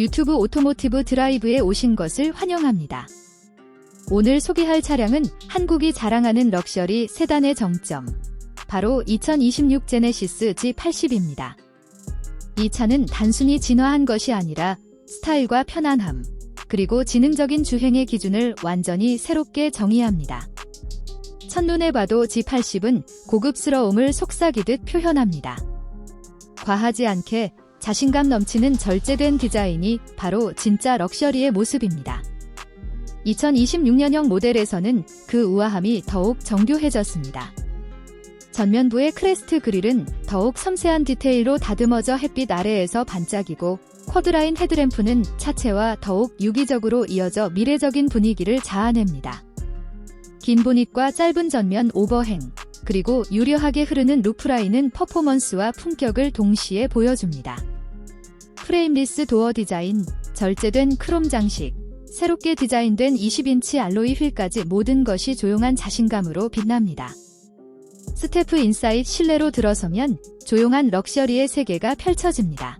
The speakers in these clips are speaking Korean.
유튜브 오토모티브 드라이브에 오신 것을 환영합니다. 오늘 소개할 차량은 한국이 자랑하는 럭셔리 세단의 정점. 바로 2026 제네시스 G80입니다. 이 차는 단순히 진화한 것이 아니라 스타일과 편안함, 그리고 지능적인 주행의 기준을 완전히 새롭게 정의합니다. 첫눈에 봐도 G80은 고급스러움을 속삭이듯 표현합니다. 과하지 않게 자신감 넘치는 절제된 디자인이 바로 진짜 럭셔리의 모습입니다. 2026년형 모델에서는 그 우아함이 더욱 정교해졌습니다. 전면부의 크레스트 그릴은 더욱 섬세한 디테일로 다듬어져 햇빛 아래에서 반짝이고 쿼드라인 헤드램프는 차체와 더욱 유기적으로 이어져 미래적인 분위기를 자아냅니다. 긴 보닛과 짧은 전면 오버행, 그리고 유려하게 흐르는 루프라인은 퍼포먼스와 품격을 동시에 보여줍니다. 프레임리스 도어 디자인, 절제된 크롬 장식, 새롭게 디자인된 20인치 알로이 휠까지 모든 것이 조용한 자신감으로 빛납니다. 스테프 인사이드 실내로 들어서면 조용한 럭셔리의 세계가 펼쳐집니다.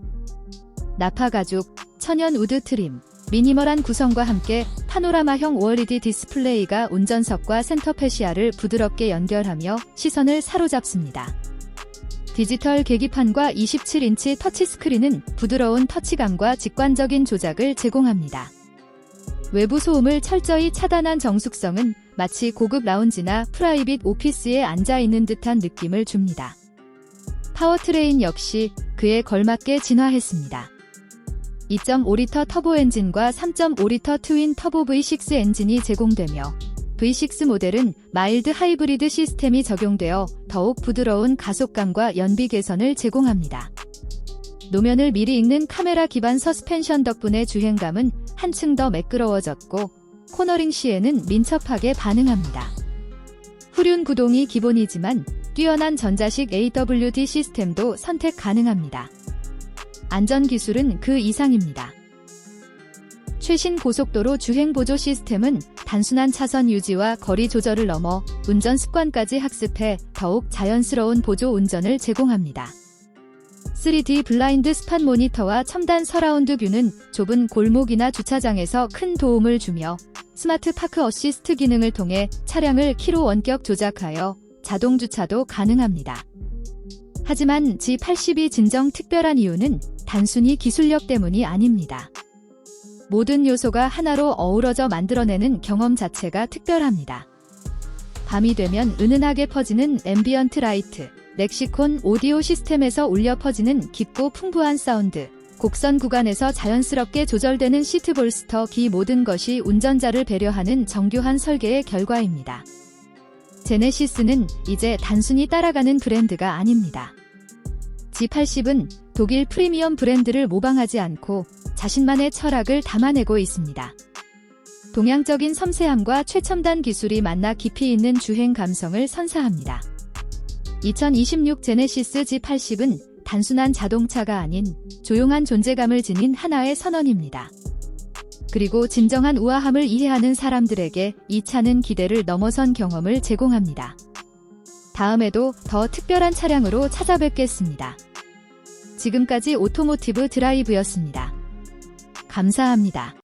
나파 가죽, 천연 우드 트림, 미니멀한 구성과 함께 파노라마형 월리디 디스플레이가 운전석과 센터 페시아를 부드럽게 연결하며 시선을 사로잡습니다. 디지털 계기판과 27인치 터치스크린은 부드러운 터치감과 직관적인 조작을 제공합니다. 외부 소음을 철저히 차단한 정숙성은 마치 고급 라운지나 프라이빗 오피스에 앉아 있는 듯한 느낌을 줍니다. 파워트레인 역시 그에 걸맞게 진화했습니다. 2.5리터 터보 엔진과 3.5리터 트윈 터보 V6 엔진이 제공되며 V6 모델은 마일드 하이브리드 시스템이 적용되어 더욱 부드러운 가속감과 연비 개선을 제공합니다. 노면을 미리 읽는 카메라 기반 서스펜션 덕분에 주행감은 한층 더 매끄러워졌고 코너링 시에는 민첩하게 반응합니다. 후륜 구동이 기본이지만 뛰어난 전자식 AWD 시스템도 선택 가능합니다. 안전 기술은 그 이상입니다. 최신 고속도로 주행 보조 시스템은 단순한 차선 유지와 거리 조절을 넘어 운전 습관까지 학습해 더욱 자연스러운 보조 운전을 제공합니다. 3D 블라인드 스판 모니터와 첨단 서라운드 뷰는 좁은 골목이나 주차장에서 큰 도움을 주며 스마트 파크 어시스트 기능을 통해 차량을 키로 원격 조작하여 자동 주차도 가능합니다. 하지만 G80이 진정 특별한 이유는 단순히 기술력 때문이 아닙니다. 모든 요소가 하나로 어우러져 만들어내는 경험 자체가 특별합니다. 밤이 되면 은은하게 퍼지는 앰비언트 라이트, 렉시콘 오디오 시스템에서 울려 퍼지는 깊고 풍부한 사운드, 곡선 구간에서 자연스럽게 조절되는 시트 볼스터 기 모든 것이 운전자를 배려하는 정교한 설계의 결과입니다. 제네시스는 이제 단순히 따라가는 브랜드가 아닙니다. G80은 독일 프리미엄 브랜드를 모방하지 않고 자신만의 철학을 담아내고 있습니다. 동양적인 섬세함과 최첨단 기술이 만나 깊이 있는 주행 감성을 선사합니다. 2026 제네시스 G80은 단순한 자동차가 아닌 조용한 존재감을 지닌 하나의 선언입니다. 그리고 진정한 우아함을 이해하는 사람들에게 이 차는 기대를 넘어선 경험을 제공합니다. 다음에도 더 특별한 차량으로 찾아뵙겠습니다. 지금까지 오토모티브 드라이브였습니다. 감사합니다.